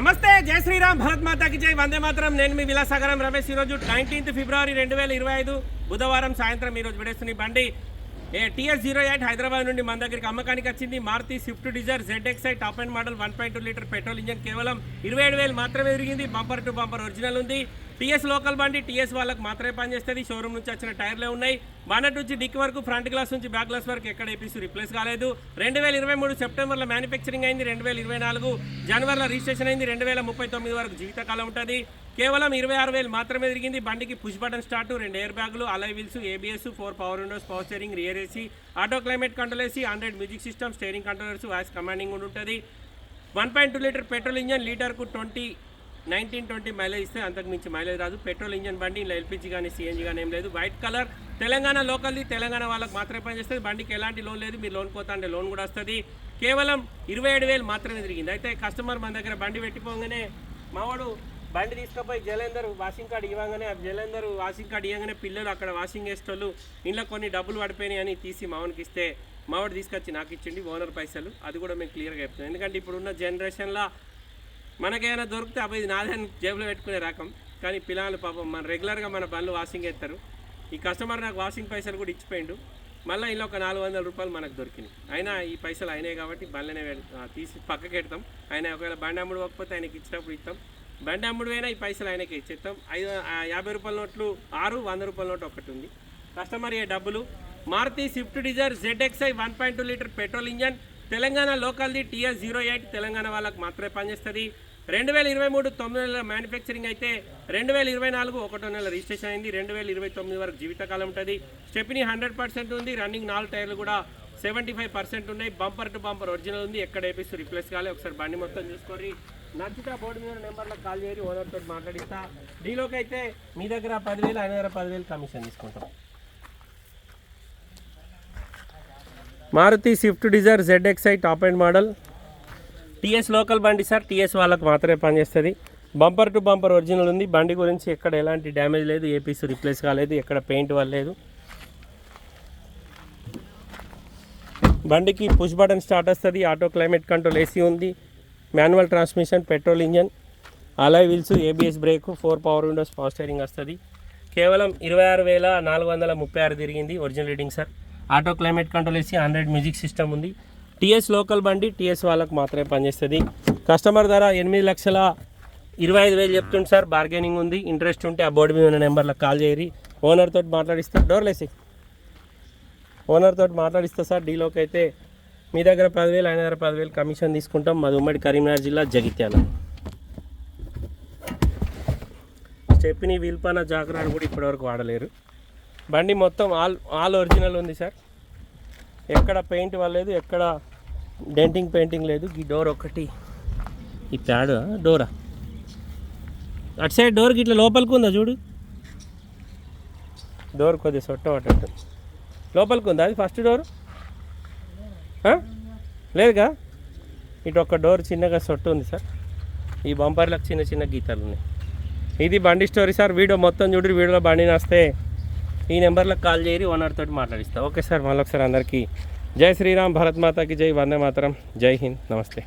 నమస్తే జై శ్రీరామ్ భరత్ మాతాకి జై వందే మాత్రం. నేను మీ విలాసాగరం రమేష్. ఈరోజు నైన్టీన్త్ ఫిబ్రవరి రెండు వేల ఇరవై ఐదు బుధవారం సాయంత్రం ఈరోజు విడేస్తున్న బండి. టీఎస్ జీరో ఎయిట్ హైదరాబాద్ నుండి మన దగ్గరికి అమ్మకానికి వచ్చింది. Maruti Swift Dzire ZXI top and model one point two litre petrol engine కేవలం ఇరవై ఏడు వేలు మాత్రమే తిరిగింది బంపర్ టు బంపర్ ఒరిజినల్ ఉంది. టీఎస్ లోకల్ బండి టీఎస్ వాళ్ళకి మాత్రమే పనిచేస్తుంది. షోరూమ్ నుంచి వచ్చిన టైర్లే ఉన్నాయి. బానట్ నుంచి డిక్ వరకు ఫ్రంట్ గ్లాస్ నుంచి బ్యాక్ గ్లాస్ వరకు ఎక్కడ ఏపీసీ రిప్లేస్ కాలేదు. రెండు వేల ఇరవై మూడు సెప్టెంబర్లో మ్యానుఫ్యాక్చరింగ్ అయింది. రెండు వేల ఇరవై నాలుగు జనవరిలో రిజిస్ట్రేషన్ అయింది. రెండు వేల ముప్పై తొమ్మిది వరకు జీవితకాలం ఉంటుంది. కేవలం ఇరవై ఆరు వేలు మాత్రమే తిరిగింది. బండికి పుష్ బటన్ స్టార్ట్ రెండు ఎయిర్ బ్యాగులు alloy wheels ABS four power windows power steering rear AC auto climate control AC hundred music system steering controllers voice commanding కూడా ఉంటుంది. One point two litre petrol engine లీటర్కు twenty nineteen twenty mileage ఇస్తే అంతకు మించి mileage రాదు. Petrol engine బండి ఇలా LPG కానీ CNG కానీ ఏం లేదు. వైట్ కలర్ తెలంగాణ లోకల్ది తెలంగాణ వాళ్ళకి మాత్రమే పనిచేస్తుంది. బండికి ఎలాంటి లోన్ లేదు. మీరు లోన్ పోతా అంటే లోన్ కూడా వస్తుంది. కేవలం ఇరవై ఏడు వేలు మాత్రమే తిరిగింది. అయితే కస్టమర్ మన దగ్గర బండి పెట్టిపోగానే మావాడు బండి తీసుకుపోయి జలేందర్ వాషింగ్ కార్డ్ ఇవ్వగానే జలేందర్ వాషింగ్ కార్డ్ ఇవ్వగానే పిల్లలు అక్కడ వాషింగ్ వేసేటోళ్ళు ఇంట్లో కొన్ని డబ్బులు పడిపోయినాయి అని తీసి మావనికి ఇస్తే మావాడు తీసుకొచ్చి నాకు ఇచ్చిండి ఓనర్ పైసలు. అది కూడా మేము క్లియర్గా చెప్తున్నాం. ఎందుకంటే ఇప్పుడున్న జనరేషన్లో మనకేమైనా దొరికితే అబ్బాయి ఇది నాదే జేబులో పెట్టుకునే రకం. కానీ పిల్లలు పాపం మన రెగ్యులర్గా మన బండ్లు వాషింగ్ వేస్తారు ఈ కస్టమర్ నాకు వాషింగ్ పైసలు కూడా ఇచ్చిపోయిండు. మళ్ళీ ఇలా ఒక నాలుగు వందల రూపాయలు మనకు దొరికినాయి. అయినా ఈ పైసలు అయినాయి కాబట్టి బండ్లనే తీసి పక్కకి పెడతాం ఆయన ఒకవేళ బండి అమ్ముడు పోకపోతే ఆయనకి ఇచ్చినప్పుడు ఇస్తాం. బండి అమ్ముడువైనా ఈ పైసలు ఆయనకి ఇచ్చేస్తాం. ఐదు యాభై రూపాయల నోట్లు ఆరు వంద రూపాయల నోట్ ఒకటి ఉంది. కస్టమర్ ఏ డబ్బులు? Maruti Swift Dzire ZXI one point two litre petrol engine. Telangana లోకల్ది TS zero eight Telangana వాళ్ళకి మాత్రమే పనిచేస్తుంది. రెండు వేల ఇరవై మూడు తొమ్మిది నెలల మ్యానుఫ్యాక్చరింగ్ అయితే రెండు వేల ఇరవై నాలుగు ఒకటో నెల రిజిస్ట్రేషన్ అయింది. రెండు వేల ఇరవై తొమ్మిది వరకు జీవితకాలం ఉంటుంది. స్టెప్ని హండ్రెడ్ పర్సెంట్ ఉంది. రన్నింగ్ నాలుగు టైర్లు కూడా సెవెంటీ ఫైవ్ పర్సెంట్ ఉన్నాయి. బంపర్ టు బంపర్ ఒరిజినల్ ఉంది. ఎక్కడ ఏపీస్ రిప్లేస్ కావాలి ఒకసారి బండి మొత్తం చూసుకోరి నచ్చితే బోర్డు మీద నెంబర్లకు కాల్ చేయరి ఓనర్ తోటి మాట్లాడిస్తా. డీలోకి అయితే మీ దగ్గర పదివేలు ఆయన దగ్గర పదివేలు కమిషన్ తీసుకుంటాం. Maruti Swift Dzire ZXI top and model. TS local బండి సార్ టీఎస్ వాళ్ళకి మాత్రమే పనిచేస్తుంది. బంపర్ టు బంపర్ ఒరిజినల్ ఉంది. బండి గురించి ఎక్కడ ఎలాంటి డ్యామేజ్ లేదు ఏ పీస్ రిప్లేస్ కాలేదు ఎక్కడ పెయింట్ వల్లేదు బండికి పుష్ బటన్ స్టార్ట్ వస్తుంది ఆటో క్లైమేట్ కంట్రోల్ ఏసీ ఉంది. Manual transmission petrol engine alloy wheels ABS brake four power windows power steering వస్తుంది. కేవలం ఇరవై ఆరు వేల నాలుగు వందల ముప్పై ఆరు తిరిగింది original reading sir. Auto climate control వేసి హండ్రెడ్ మ్యూజిక్ సిస్టమ్ ఉంది. టీఎస్ లోకల్ బండి టీఎస్ వాళ్ళకు మాత్రమే పనిచేస్తుంది. కస్టమర్ ధర ఎనిమిది లక్షల ఇరవై ఐదు వేలు చెప్తుంది సార్. బార్గెనింగ్ ఉంది. ఇంట్రెస్ట్ ఉంటే ఆ బోర్డు మీద ఉన్న నెంబర్లకు కాల్ చేయరి ఓనర్ తోటి మాట్లాడిస్తా. డోర్లేసి ఓనర్ తోటి మాట్లాడిస్తా సార్. డీలోకి అయితే మీ దగ్గర పదివేలు ఆయన దగ్గర పదివేలు కమిషన్ తీసుకుంటాం. మాది ఉమ్మడి కరీంనగర్ జిల్లా జగిత్యాల. స్టెప్ని వీల్పాన జాగ్రత్త కూడా ఇప్పటివరకు వాడలేరు. బండి మొత్తం ఆల్ ఆల్ ఒరిజినల్ ఉంది సార్. ఎక్కడ పెయింట్ వాళ్ళలేదు ఎక్కడ డెంటింగ్ పెయింటింగ్ లేదు. ఈ డోర్ ఒకటి ఈ ప్యాడ్ డోరా. అటు సైడ్ డోర్కి ఇట్లా లోపలికి ఉందా చూడు? డోర్ కొద్దిగా సొట్ట పట్టట్టు లోపలికి ఉందా? అది ఫస్ట్ డోర్? లేదుగా? ఇటు ఒక డోర్ చిన్నగా సొట్టు ఉంది సార్. ఈ బంపర్లకు చిన్న చిన్న గీతాలు ఉన్నాయి. ఇది బండి స్టోరీ సార్. వీడియో మొత్తం చూడు వీడియోలో బండి వస్తే ఈ నెంబర్లకు కాల్ చేయరి ఓనర్ తోటి మాట్లాడిస్తా. ఓకే సార్ మళ్ళీ ఒకసారి అందరికీ. జై శ్రీరామ్ భరత్మాతకి జై వందే మాతరం. జై హింద్. నమస్తే.